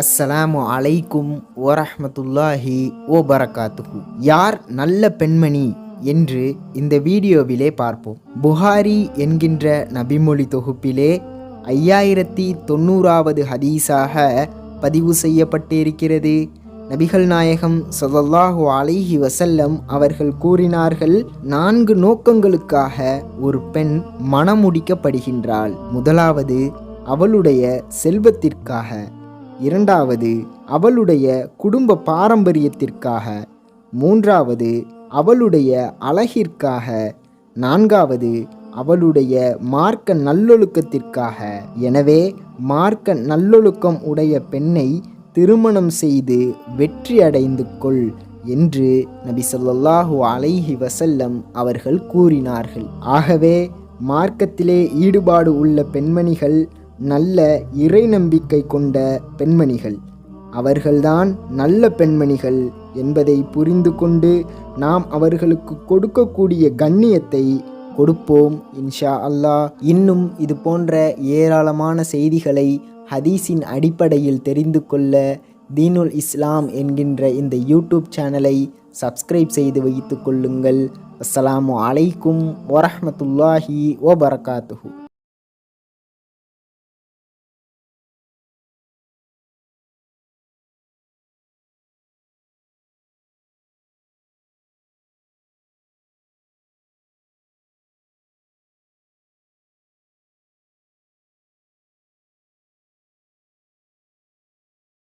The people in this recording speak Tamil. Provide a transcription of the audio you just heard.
அஸ்ஸலாமு அலைக்கும் ஓரஹமத்துல்லாஹி ஓ பரகாத்துஹு யார் நல்ல பெண்மணி என்று இந்த வீடியோவிலே பார்ப்போம். புகாரி என்கின்ற நபிமொழி தொகுப்பிலே ஐயாயிரத்தி தொண்ணூறாவது ஹதீஸாக பதிவு செய்யப்பட்டிருக்கிறது. நபிகள் நாயகம் சதல்லாஹு அலைஹி வசல்லம் அவர்கள் கூறினார்கள் நான்கு நோக்கங்களுக்காக ஒரு பெண் மணமுடிக்கப்படுகின்றாள் முதலாவது அவளுடைய செல்வத்திற்காக இரண்டாவது அவளுடைய குடும்ப பாரம்பரியத்திற்காக. மூன்றாவது அவளுடைய அழகிற்காக. நான்காவது அவளுடைய மார்க்க நல்லொழுக்கத்திற்காக. எனவே மார்க்க நல்லொழுக்கம் உடைய பெண்ணை திருமணம் செய்து வெற்றி அடைந்து கொள் என்று நபி சொல்லாஹு அலைஹி வசல்லம் அவர்கள் கூறினார்கள். ஆகவே மார்க்கத்திலே ஈடுபாடு உள்ள பெண்மணிகள் நல்ல இறை நம்பிக்கை கொண்ட பெண்மணிகள். அவர்கள்தான் நல்ல பெண்மணிகள் என்பதை புரிந்து கொண்டு நாம் அவர்களுக்கு கொடுக்கக்கூடிய கண்ணியத்தை கொடுப்போம் இன்ஷா அல்லாஹ். இன்னும் இது போன்ற ஏராளமான செய்திகளை ஹதீஸின் அடிப்படையில் தெரிந்து கொள்ள தீனுல் இஸ்லாம் என்கின்ற இந்த யூடியூப் சேனலை சப்ஸ்கிரைப் செய்து வைத்துக் கொள்ளுங்கள். அஸ்ஸலாமு அலைக்கும் ஓ வபரகாத்துஹு.